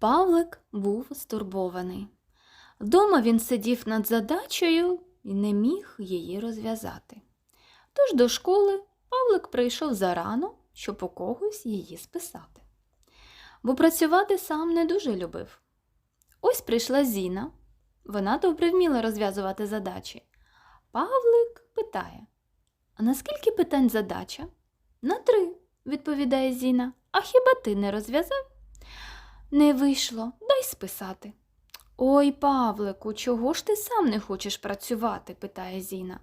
Павлик був стурбований. Дома він сидів над задачею і не міг її розв'язати. Тож до школи Павлик прийшов зарано, щоб у когось її списати. Бо працювати сам не дуже любив. Ось прийшла Зіна. Вона добре вміла розв'язувати задачі. Павлик питає: А на скільки питань задача? На три, відповідає Зіна. А хіба ти не розв'язав? Не вийшло, дай списати. Ой, Павлику, чого ж ти сам не хочеш працювати? питає Зіна.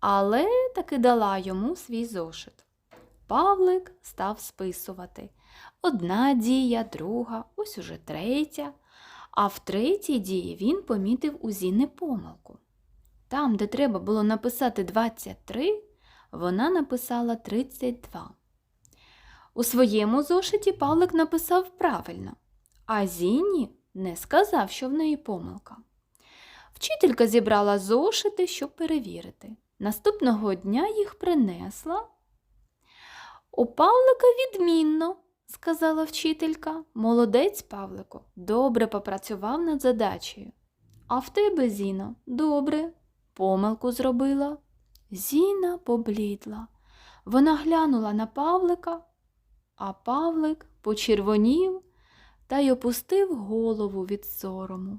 Але таки дала йому свій зошит. Павлик став списувати. Одна дія, друга, ось уже третя. А в третій дії він помітив у Зіни помилку. Там, де треба було написати 23, вона написала 32. У своєму зошиті Павлик написав правильно, а Зіні не сказав, що в неї помилка. Вчителька зібрала зошити, щоб перевірити. Наступного дня їх принесла. У Павлика відмінно, сказала вчителька. Молодець, Павлику, добре попрацював над задачею. А в тебе, Зіно, добре, помилку зробила. Зіна поблідла. Вона глянула на Павлика, а Павлик почервонів та й опустив голову від сорому.